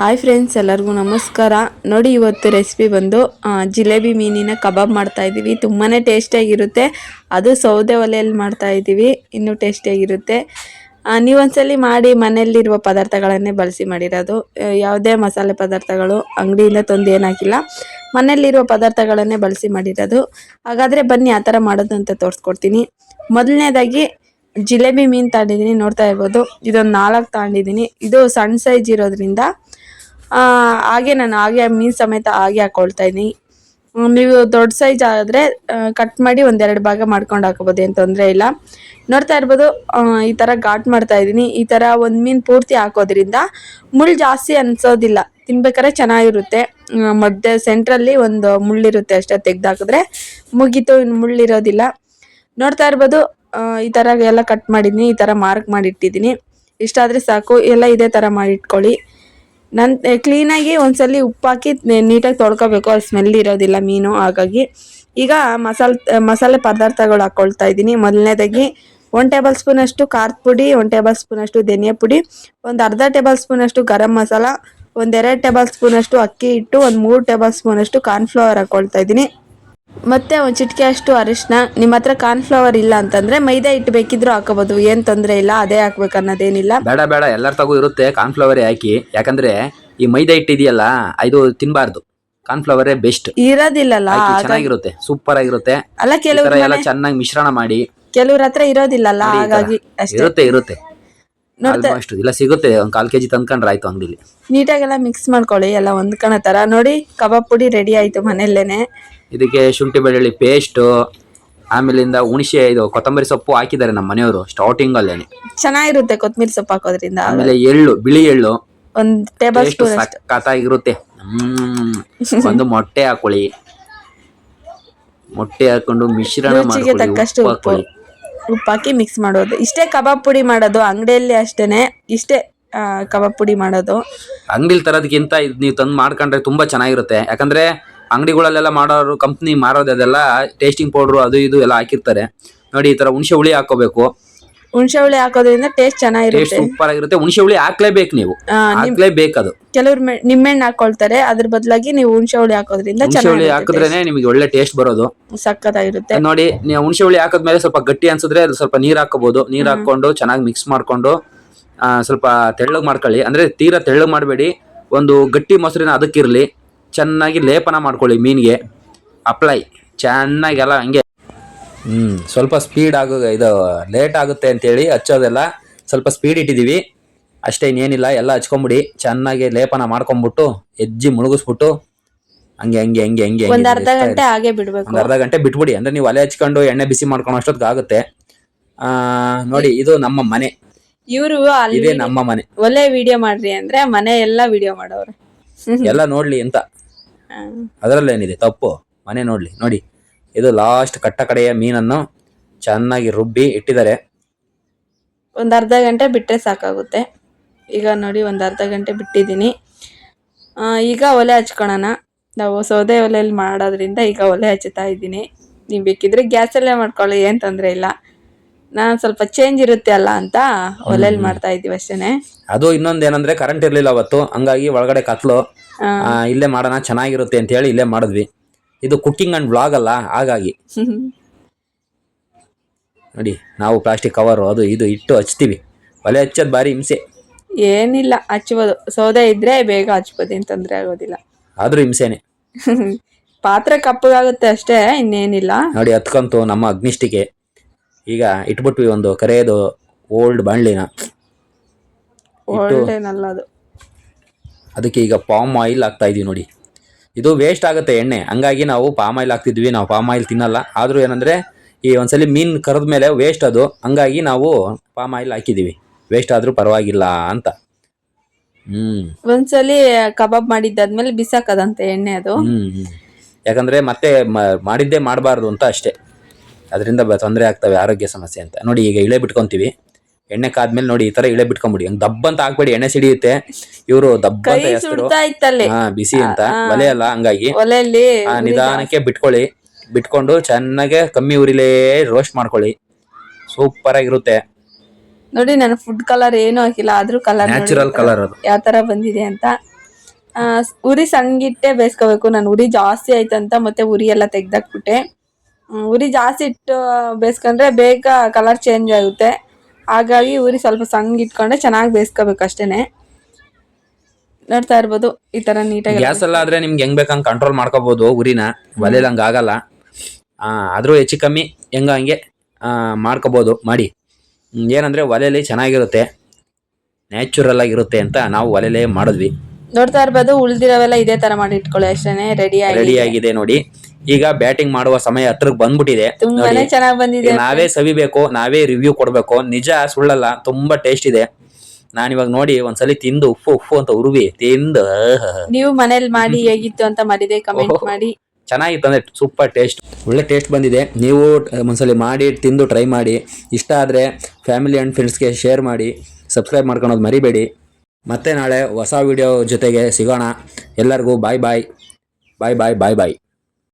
Hi friends ಎಲ್ಲರಿಗೂ ನಮಸ್ಕಾರ. ನೋಡಿ, ಇವತ್ತು ರೆಸಿಪಿ ಬಂದು ಜಿಲೇಬಿ ಮೀನಿನ ಕಬಾಬ್ ಮಾಡ್ತಾ ಇದ್ದೀವಿ. ತುಂಬಾ ಟೇಸ್ಟಿಯಾಗಿರುತ್ತೆ ಅದು ಸೌದೆ ಒಲೆಯಲ್ಲಿ ಮಾಡ್ತಾ ಇದ್ದೀವಿ. ಇನ್ನೂ ಟೇಸ್ಟಿಯಾಗಿರುತ್ತೆ ನೀವೊಂದ್ಸಲಿ ಮಾಡಿ, ಮನೆಯಲ್ಲಿರುವ ಪದಾರ್ಥಗಳನ್ನೇ ಬಳಸಿ ಮಾಡಿರೋದು. ಯಾವುದೇ ಮಸಾಲೆ ಪದಾರ್ಥಗಳು ಅಂಗಡಿಯಿಂದ ತಂದು ಏನಾಗಿಲ್ಲ. ಮನೆಯಲ್ಲಿರುವ ಪದಾರ್ಥಗಳನ್ನೇ ಬಳಸಿ ಮಾಡಿರೋದು. ಹಾಗಾದರೆ ಬನ್ನಿ, ಆ ಥರ ಮಾಡೋದು ಅಂತ ತೋರಿಸ್ಕೊಡ್ತೀನಿ. ಮೊದಲನೇದಾಗಿ, ಜಿಲೇಬಿ ಮೀನು ತಗೊಂಡಿದ್ದೀನಿ ನೋಡ್ತಾ ಇರ್ಬೋದು. ಇದೊಂದು ನಾಲ್ಕು ತಗೊಂಡಿದ್ದೀನಿ ಇದು ಸಣ್ಣ ಸೈಜ್ ಇರೋದ್ರಿಂದ ಹಾಗೆ ನಾನು ಹಾಗೆ ಮೀನು ಸಮೇತ ಹಾಗೆ ಹಾಕೊಳ್ತಾ ಇದ್ದೀನಿ. ನೀವು ದೊಡ್ಡ ಸೈಜ್ ಆದರೆ ಕಟ್ ಮಾಡಿ ಒಂದೆರಡು ಭಾಗ ಮಾಡ್ಕೊಂಡು ಹಾಕೋಬೋದು, ಏನು ತೊಂದರೆ ಇಲ್ಲ. ನೋಡ್ತಾ ಇರ್ಬೋದು ಈ ಥರ ಘಾಟ್ ಮಾಡ್ತಾ ಇದ್ದೀನಿ. ಈ ಥರ ಒಂದು ಮೀನು ಪೂರ್ತಿ ಹಾಕೋದ್ರಿಂದ ಮುಳ್ಳು ಜಾಸ್ತಿ ಅನ್ಸೋದಿಲ್ಲ. ತಿನ್ಬೇಕಾದ್ರೆ ಚೆನ್ನಾಗಿರುತ್ತೆ. ಮಧ್ಯೆ ಸೆಂಟ್ರಲ್ಲಿ ಒಂದು ಮುಳ್ಳಿರುತ್ತೆ ಅಷ್ಟೇ ತೆಗ್ದಾಕಿದ್ರೆ. ಮುಗೀತು ಇನ್ನು ಮುಳ್ಳಿರೋದಿಲ್ಲ ನೋಡ್ತಾ ಇರ್ಬೋದು ಈ ಥರ ಎಲ್ಲ ಕಟ್ ಮಾಡಿದ್ದೀನಿ, ಈ ಥರ ಮಾರ್ಕ್ ಮಾಡಿಟ್ಟಿದ್ದೀನಿ. ಇಷ್ಟಾದರೆ ಸಾಕು, ಎಲ್ಲ ಇದೇ ಥರ ಮಾಡಿಟ್ಕೊಳ್ಳಿ ನನ್ ಕ್ಲೀನಾಗಿ ಒಂದ್ಸಲಿ ಉಪ್ಪು ಹಾಕಿ ನೀಟಾಗಿ ತೊಳ್ಕೊಬೇಕು. ಅದು ಸ್ಮೆಲ್ ಇರೋದಿಲ್ಲ ಮೀನು, ಹಾಗಾಗಿ. ಈಗ ಮಸಾಲೆ ಮಸಾಲೆ ಪದಾರ್ಥಗಳು ಹಾಕ್ಕೊಳ್ತಾ ಇದ್ದೀನಿ. ಮೊದಲನೇದಾಗಿ ಒಂದು ಟೇಬಲ್ ಸ್ಪೂನಷ್ಟು ಖಾರದ ಪುಡಿ, ಒಂದು ಟೇಬಲ್ ಸ್ಪೂನಷ್ಟು ಧನಿಯಾ ಪುಡಿ, ಒಂದು ಅರ್ಧ ಟೇಬಲ್ ಸ್ಪೂನಷ್ಟು ಗರಂ ಮಸಾಲ ಒಂದೆರಡು ಟೇಬಲ್ ಸ್ಪೂನಷ್ಟು ಅಕ್ಕಿ ಹಿಟ್ಟು, ಒಂದು ಮೂರು ಟೇಬಲ್ ಸ್ಪೂನಷ್ಟು ಕಾರ್ನ್ಫ್ಲವರ್ ಹಾಕ್ಕೊಳ್ತಾ ಇದ್ದೀನಿ. ಮತ್ತೆ ಒಂದು ಚಿಟಿಕೆ ಅಷ್ಟು ಅರಿಶಿನ ನಿಮ್ಮ ಹತ್ರ ಕಾರ್ನ್ಫ್ಲವರ್ ಇಲ್ಲ ಅಂತಂದ್ರೆ ಮೈದಾ ಹಿಟ್ಟು ಬೇಕಿದ್ರು ಹಾಕೋಬಹುದು ಏನ್ ತೊಂದರೆ ಇಲ್ಲ ಅದೇ ಹಾಕ್ಬೇಕು ಅನ್ನೋದೇನಿಲ್ಲ. ಬೇಡ ಬೇಡ ಎಲ್ಲರ ತಗೋ ಇರುತ್ತೆ ಕಾರ್ನ್ ಫ್ಲವರ್ ಹಾಕಿ. ಯಾಕಂದ್ರೆ ಈ ಮೈದಾ ಹಿಟ್ಟಿದೆಯಲ್ಲ ಇದು ತಿನ್ಬಾರ್ದು. ಕಾರ್ನ್ಫ್ಲವರೇ ಬೆಸ್ಟ್. ಇರೋದಿಲ್ಲಲ್ಲ ಹಾಕಿ ಚೆನ್ನಾಗಿರುತ್ತೆ ಸೂಪರ್ ಆಗಿರುತ್ತೆ. ಅಲ್ಲ ಈ ಕೆಲವ್ರ ತರ ಎಲ್ಲ ಚೆನ್ನಾಗಿ ಮಿಶ್ರಣ ಮಾಡಿ. ಕೆಲವ್ರ ಹತ್ರ ಇರೋದಿಲ್ಲಲ್ಲ ಹಾಗಾಗಿ ಅಷ್ಟೇ. ಇರುತ್ತೆ ಇರುತ್ತೆ. ಆಲ್ಮೋಸ್ಟ್ ಇಲ್ಲ ಸಿಗುತ್ತೆ. ಒಂದ್ ಕಾಲ್ ಕೆಜಿ ತಂದ್ಕೊಂಡ್ರೆ ಆಯ್ತು ಅಂಗಡಿಲಿ. ನೀಟಾಗೆಲ್ಲ ಮಿಕ್ಸ್ ಮಾಡ್ಕೊಳ್ಳಿ ಎಲ್ಲ ಹೊಂದ್ಕೊಳೋ ತರ. ನೋಡಿ ಕಬಾಬ್ ಪುಡಿ ರೆಡಿ ಆಯ್ತು ಮನೆಯಲ್ಲೇನೆ. ಇದಕ್ಕೆ ಶುಂಠಿ ಬೆಳ್ಳುಳ್ಳಿ ಪೇಸ್ಟ್ ಆಮೇಲಿಂದ ಹುಣಸೆ ಇದು ಕೊತ್ತಂಬರಿ ಸೊಪ್ಪು ಹಾಕಿದ್ದಾರೆ ನಮ್ಮ ಮನೆಯವರು ಸ್ಟಾರ್ಟಿಂಗ್ ಅಲ್ಲೇನೆ. ಚೆನ್ನಾಗಿರುತ್ತೆ ಕೊತ್ತಂಬರಿ ಸೊಪ್ಪು ಹಾಕೋದ್ರಿಂದ. ಆಮೇಲೆ ಎಳ್ಳು ಬಿಳಿ ಎಳ್ಳು. ಒಂದ್ ಟೇಬಲ್ ಸ್ಪೂನ್ ಅಷ್ಟು. ಸಖತ್ತಾಗಿರುತ್ತೆ. ಹ್ಮ್. ಒಂದು ಮೊಟ್ಟೆ ಹಾಕೊಳ್ಳಿ. ಮೊಟ್ಟೆ ಹಾಕೊಂಡು ಮಿಶ್ರಣ ರುಚಿಗೆ ಮಾಡ್ಕೊಳ್ಳಿ ತಕ್ಕಷ್ಟು ಉಪ್ಪು ಉಪ್ಪು. ಹಾಕೊಳ್ಳಿ ಉಪ್ಪು ಹಾಕಿ ಮಿಕ್ಸ್ ಮಾಡೋದು. ಇಷ್ಟೇ ಕಬಾಬ್ ಪುಡಿ ಮಾಡೋದು, ಅಂಗಡಿಯಲ್ಲಿ ಅಷ್ಟೇನೆ, ಇಷ್ಟೇ ಕಬಾಬ್ ಪುಡಿ ಮಾಡೋದು. ಅಂಗಡಿಲಿ ತರೋದಕ್ಕಿಂತ ಇದು ನೀವು ತಂದು ಮಾಡ್ಕೊಂಡ್ರೆ ತುಂಬಾ ಚೆನ್ನಾಗಿರುತ್ತೆ. ಯಾಕಂದ್ರೆ ಅಂಗಡಿಗಳಲ್ಲೆಲ್ಲ ಮಾಡೋರು ಕಂಪ್ನಿ ಮಾರೋದು ಅದೆಲ್ಲ ಟೇಸ್ಟಿಂಗ್ ಪೌಡ್ರು ಅದು ಇದು ಎಲ್ಲ ಹಾಕಿರ್ತಾರೆ. ನೋಡಿ ಈ ತರ ಹುಣಸೆ ಹುಳಿ ಹಾಕೋಬೇಕು ಹುಣಸೆ ಹುಳಿ ಹಾಕೋದ್ರಿಂದ ಟೇಸ್ಟ್ ಚೆನ್ನಾಗಿರುತ್ತೆ. ಸೂಪರ್ ಆಗಿರುತ್ತೆ. ಹುಣಸೆ ಹುಳಿ ಹಾಕ್ಲೇಬೇಕು ನೀವು. ಆ, ನಿಮ್ ಹಾಕ್ಲೇಬೇಕು ಅದು. ಕೆಲವ್ರು ಮೆ- ನಿಂಬೆಹಣ್ಣು ಹಾಕೊಳ್ತಾರೆ. ಅದ್ರ ಬದಲಾಗಿ ನೀವು ಹುಣಸೆ ಹುಳಿ ಹಾಕೋದ್ರಿಂದ ಹುಣಸೆ ಹುಳಿ ಚೆನ್ನಾಗಿ ಹಾಕಿದ್ರೇನೆ ನಿಮಗೆ ಒಳ್ಳೆ ಟೇಸ್ಟ್ ಬರೋದು. ಸಖತ್ತಾಗಿರುತ್ತೆ. ನೋಡಿ ನೀವು ಹುಣಸೆ ಹುಳಿ ಹಾಕಿದ್ಮೇಲೆ ಸ್ವಲ್ಪ ಗಟ್ಟಿ ಅನ್ಸಿದ್ರೆ ಅದು ಸ್ವಲ್ಪ ನೀರ್ ಹಾಕೋಬಹುದು ನೀರ್ ಹಾಕೊಂಡು ಚೆನ್ನಾಗಿ ಮಿಕ್ಸ್ ಮಾಡ್ಕೊಂಡು ಆ, ಸ್ವಲ್ಪ ತೆಳ್ಳಗ್ ಮಾಡ್ಕೊಳ್ಳಿ. ಅಂದ್ರೆ ತೀರಾ ತೆಳ್ಳಗ್ ಮಾಡಬೇಡಿ. ಒಂದು ಗಟ್ಟಿ ಮೊಸರಿನ ಅದಕ್ಕಿರ್ಲಿ. ಚೆನ್ನಾಗಿ ಲೇಪನ ಮಾಡ್ಕೊಳ್ಳಿ ಮೀನ್ಗೆ. ಅಪ್ಲೈ ಚೆನ್ನಾಗಿ ಎಲ್ಲ ಹಂಗೆ ಹ್ಮ್ ಸ್ವಲ್ಪ ಸ್ಪೀಡ್ ಆಗೋ ಇದು ಲೇಟ್ ಆಗುತ್ತೆ ಅಂತೇಳಿ ಹಚ್ಚೋದೆಲ್ಲ ಸ್ವಲ್ಪ ಸ್ಪೀಡ್ ಇಟ್ಟಿದೀವಿ. ಅಷ್ಟೇ ಇನ್ನೇನಿಲ್ಲ ಎಲ್ಲ ಹಚ್ಕೊಂಬಿಡಿ. ಚೆನ್ನಾಗಿ ಲೇಪನ ಮಾಡ್ಕೊಂಬಿಟ್ಟು ಎಜ್ಜಿ ಮುಳುಗಿಸ್ಬಿಟ್ಟು ಹಂಗೆ ಹಂಗೆ ಹಂಗೆ ಹಂಗೆ ಒಂದ್ ಅರ್ಧ ಗಂಟೆ ಹಾಗೆ ಬಿಡ್ಬೇಕು. ಒಂದ್ ಅರ್ಧ ಗಂಟೆ ಬಿಟ್ಬಿಡಿ. ಅಂದ್ರೆ ನೀವು ಒಲೆ ಹಚ್ಕೊಂಡು ಎಣ್ಣೆ ಬಿಸಿ ಮಾಡ್ಕೊಂಡು ಅಷ್ಟೊತ್ತಿಗೆ ಆಗುತ್ತೆ. ಆ ನೋಡಿ ಇದು ನಮ್ಮ ಮನೆ. ಇವರು ಅಲ್ಲಿ ಇದೇ ನಮ್ಮ ಮನೆ. ಒಳ್ಳೆ ವಿಡಿಯೋ ಮಾಡ್ರಿ ಅಂದ್ರೆ ಮನೆ ಎಲ್ಲ ವಿಡಿಯೋ ಮಾಡೋರು. ಎಲ್ಲ ನೋಡ್ಲಿ ಅಂತ. ಅದರಲ್ಲೇನಿದೆ? ತಪ್ಪು. ಮನೆ ನೋಡ್ಲಿ. ನೋಡಿ. ಇದು ಲಾಸ್ಟ್ ಕಟ್ಟ ಕಡೆಯ ಮೀನನ್ನು ಚೆನ್ನಾಗಿ ರುಬ್ಬಿ ಇಟ್ಟಿದ್ದಾರೆ. ಒಂದು ಅರ್ಧ ಗಂಟೆ ಬಿಟ್ಟರೆ ಸಾಕಾಗುತ್ತೆ. ಈಗ ನೋಡಿ ಒಂದು ಅರ್ಧ ಗಂಟೆ ಬಿಟ್ಟಿದ್ದೀನಿ. ಈಗ ಒಲೆ ಹಚ್ಕೊಳೋಣ. ನಾವು ಸೌದೆ ಒಲೆಯಲ್ಲಿ ಮಾಡೋದ್ರಿಂದ ಈಗ ಒಲೆ ಹಚ್ಚುತ್ತಾ ಇದ್ದೀನಿ. ನೀವು ಬೇಕಿದ್ರೆ ಗ್ಯಾಸಲ್ಲೇ ಮಾಡ್ಕೊಳ್ಳಿ ಏನು ತೊಂದರೆ ಇಲ್ಲ. ನಾನು ಸ್ವಲ್ಪ ಚೇಂಜ್ ಇರುತ್ತೆ ಅಲ್ಲ ಅಂತ ಒಲೆಯಲ್ಲಿ ಮಾಡ್ತಾ ಇದ್ದೀವಿ ಅಷ್ಟೇನೆ. ಅದು ಇನ್ನೊಂದು ಏನಂದ್ರೆ ಕರೆಂಟ್ ಇರಲಿಲ್ಲ ಅವತ್ತು. ಹಂಗಾಗಿ ಒಳಗಡೆ ಕತ್ಲು. ಇಲ್ಲೇ ಮಾಡೋಣ ಚೆನ್ನಾಗಿರುತ್ತೆ ಅಂತ ಹೇಳಿ ಇಲ್ಲೇ ಮಾಡಿದ್ವಿ. ಇದು ಕುಕ್ಕಿಂಗ್ ಅಂಡ್ ವ್ಲಾಗ್ ಅಲ್ಲ ಹಾಗಾಗಿ. ನೋಡಿ ನಾವು ಪ್ಲಾಸ್ಟಿಕ್ ಕವರ್ ಅದು ಇದು ಇಟ್ಟು ಹಚ್ತೀವಿ. ಒಲೆ ಹಚ್ಚೋದು ಭಾರಿ ಹಿಂಸೆ. ಏನಿಲ್ಲ ಹಚ್ಬೋದು ಸೌದೆ ಇದ್ರೆ ಬೇಗ ಹಚ್ಬೋದು ಏನು ತೊಂದರೆ ಆಗೋದಿಲ್ಲ. ಆದ್ರೂ ಹಿಂಸೆನೆ. ಪಾತ್ರೆ ಕಪ್ಪಗಾಗುತ್ತೆ ಅಷ್ಟೇ ಇನ್ನೇನಿಲ್ಲ. ನೋಡಿ ಹತ್ಕಂತು ನಮ್ಮ ಅಗ್ನಿಷ್ಠಿಕೆ. ಈಗ ಇಟ್ಬಿಟ್ವಿ ಒಂದು ಕರೆಯದು ಓಲ್ಡ್ ಬಾಣ್ಲಿನ. ಒಳ್ಳೆನಲ್ಲ ಅದು. ಅದಕ್ಕೆ ಈಗ ಪಾಮ್ ಆಯಿಲ್ ಹಾಕ್ತಾ ಇದೀವಿ ನೋಡಿ. ಇದು ವೇಸ್ಟ್ ಆಗುತ್ತೆ ಎಣ್ಣೆ. ಹಂಗಾಗಿ ನಾವು ಪಾಮ್ ಆಯಿಲ್ ಹಾಕ್ತಿದ್ವಿ. ನಾವು ಪಾಮ್ ಆಯಿಲ್ ತಿನ್ನಲ್ಲ. ಆದರೂ ಏನಂದ್ರೆ ಈ ಒಂದ್ಸಲಿ ಮೀನ್ ಕರೆದ ಮೇಲೆ ವೇಸ್ಟ್ ಅದು. ಹಂಗಾಗಿ ನಾವು ಪಾಮ್ ಆಯಿಲ್ ಹಾಕಿದ್ದೀವಿ ವೇಸ್ಟ್ ಆದ್ರೂ ಪರವಾಗಿಲ್ಲ ಅಂತ. ಹ್ಮ್. ಒಂದ್ಸಲಿ ಕಬಾಬ್ ಮಾಡಿದ್ದಾದ್ಮೇಲೆ ಬಿಸಾಕದಂತೆ ಎಣ್ಣೆ ಅದು. ಹ್ಮ್ ಹ್ಮ್. ಯಾಕಂದ್ರೆ ಮತ್ತೆ ಮ- ಮಾಡಿದ್ದೇ ಮಾಡಬಾರ್ದು ಅಂತ ಅಷ್ಟೇ. ಅದರಿಂದ ತೊಂದರೆ ಆಗ್ತವೆ. ಆರೋಗ್ಯ ಸಮಸ್ಯೆ ಅಂತ. ನೋಡಿ ಈಗ ಇಳೆ ಬಿಟ್ಕೊಂತೀವಿ. ಎಣ್ಣೆ ಕಾದ್ಮೇಲೆ ನೋಡಿ ಈ ತರ ಇಳೆ ಬಿಟ್ಕೊಂಡ್ಬಿಡಿ ಹಂಗ್ ದಬ್ಬ ಅಂತ ಹಾಕ್ಬೇಡಿ ಎಣ್ಣೆ ಸಿಡಿಯುತ್ತೆ. ಇವರು ದಬ್ಬ ಕೈ ಅಂತ ಹೆಸರು. ಸುಡ್ತಾ ಇತ್ತಲ್ಲಿ ಹಾ ಬಿಸಿ ಅಂತ. ಒಲೆ ಅಲ್ಲ ಹಂಗಾಗಿ. ಒಲೆಯಲ್ಲಿ ಆ, ನಿಧಾನಕ್ಕೆ ಬಿಟ್ಕೊಳ್ಳಿ. ಬಿಟ್ಕೊಂಡು ಚೆನ್ನಾಗೆ ಕಮ್ಮಿ ಉರಿಲೇ ರೋಸ್ಟ್ ಮಾಡ್ಕೊಳ್ಳಿ. ಸೂಪರ್ ಆಗಿರುತ್ತೆ. ನೋಡಿ ನಾನು ಫುಡ್ ಕಲರ್ ಏನು ಹಾಕಿಲ್ಲ. ಆದ್ರೂ ಕಲರ್ ನ್ಯಾಚುರಲ್ ಕಲರ್ ಅದು. ಯಾವ ತರ ಬಂದಿದೆ ಅಂತ. ಆ, ಉರಿ ಸಂಗಿಟ್ಟೆ ಬೇಯಿಸ್ಕೋಬೇಕು. ನಾನು ಉರಿ ಜಾಸ್ತಿ ಆಯ್ತಂತ ಮತ್ತೆ ಉರಿ ಎಲ್ಲ ತೆಗ್ದಾಕ್ಬಿಟ್ಟೆ. ಹ್ಮ್, ಉರಿ ಜಾಸ್ತಿ ಇಟ್ಟು ಬೇಯಿಸ್ಕೊಂಡ್ರೆ ಬೇಗ ಕಲರ್ ಚೇಂಜ್ ಆಗುತ್ತೆ. ಹಾಗಾಗಿ ಊರಿ ಸ್ವಲ್ಪ ಸಂಗ್ ಇಟ್ಕೊಂಡ್ರೆ ಚೆನ್ನಾಗಿ ಬೇಯಿಸ್ಕೋಬೇಕು ಅಷ್ಟೇನೆ. ನೋಡ್ತಾ ಇರ್ಬೋದು ಈ ತರ ನೀಟಾಗಿ ಗ್ಯಾಸ್ ಎಲ್ಲ ಆದ್ರೆ ನಿಮ್ಗೆ ಹೆಂಗ್ ಬೇಕಂಗ್ ಕಂಟ್ರೋಲ್ ಮಾಡ್ಕೋಬಹುದು ಉರಿನ ಒಲೆಲಂಗ್ ಹಂಗ ಆಗಲ್ಲ. ಆ, ಆದ್ರೂ ಹೆಚ್ಚು ಕಮ್ಮಿ ಹೆಂಗ ಹಂಗೆ ಆ, ಮಾಡ್ಕೋಬಹುದು ಮಾಡಿ. ಏನಂದ್ರೆ ಒಲೆಯಲ್ಲಿ ಚೆನ್ನಾಗಿರುತ್ತೆ. ನ್ಯಾಚುರಲ್ ಆಗಿರುತ್ತೆ ಅಂತ ನಾವು ಒಲೆಲೇ ಮಾಡಿದ್ವಿ. ನೋಡ್ತಾ ಇರ್ಬೋದು ಉಳ್ದಿರೋವೆಲ್ಲ ಇದೇ ತರ ಮಾಡಿ ಇಟ್ಕೊಳ್ಳಿ ಅಷ್ಟೇನೆ ರೆಡಿ ಆಗಿ ರೆಡಿ ಆಗಿದೆ ನೋಡಿ. ಈಗ ಬ್ಯಾಟಿಂಗ್ ಮಾಡುವ ಸಮಯ ಹತ್ರಕ್ಕೆ ಬಂದ್ಬಿಟ್ಟಿದೆ. ತುಂಬಾನೇ ನೋಡಿ ಚೆನ್ನಾಗಿ ಬಂದಿದೆ ಈಗ ನಾವೇ ಸವಿಬೇಕು ನಾವೇ ರಿವ್ಯೂ ಕೊಡ್ಬೇಕು. ನಿಜ ಸುಳ್ಳಲ್ಲ ತುಂಬಾ ಟೇಸ್ಟ್ ಇದೆ. ನಾನಿವಾಗ ನೋಡಿ ಒಂದ್ಸಲಿ ತಿಂದು ಉಪ್ಪು ಉಪ್ಪು ಅಂತ ಉರುವಿ ತಿಂದು ಆಹ್. ನೀವು ಮನೇಲಿ ಮಾಡಿ ಹೇಗಿತ್ತು ಅಂತ ಮಾಡಿದೆ ಕಮೆಂಟ್ ಮಾಡಿ. ಚೆನ್ನಾಗಿತ್ತು ಅಂದ್ರೆ ಸೂಪರ್ ಟೇಸ್ಟ್ ಒಳ್ಳೆ ಟೇಸ್ಟ್ ಬಂದಿದೆ. ನೀವು ಒಂದ್ಸಲಿ ಮಾಡಿ ತಿಂದು ಟ್ರೈ ಮಾಡಿ. ಇಷ್ಟ ಆದ್ರೆ ಫ್ಯಾಮಿಲಿ ಆ್ಯಂಡ್ ಫ್ರೆಂಡ್ಸ್ಗೆ ಶೇರ್ ಮಾಡಿ. ಸಬ್ಸ್ಕ್ರೈಬ್ ಮಾಡ್ಕೊಳೋದು ಮರಿಬೇಡಿ. ಮತ್ತೆ ನಾಳೆ ಹೊಸ ವಿಡಿಯೋ ಜೊತೆಗೆ ಸಿಗೋಣ. ಎಲ್ಲರಿಗೂ ಬಾಯ್ ಬಾಯ್ ಬಾಯ್ ಬಾಯ್ ಬಾಯ್ ಬಾಯ್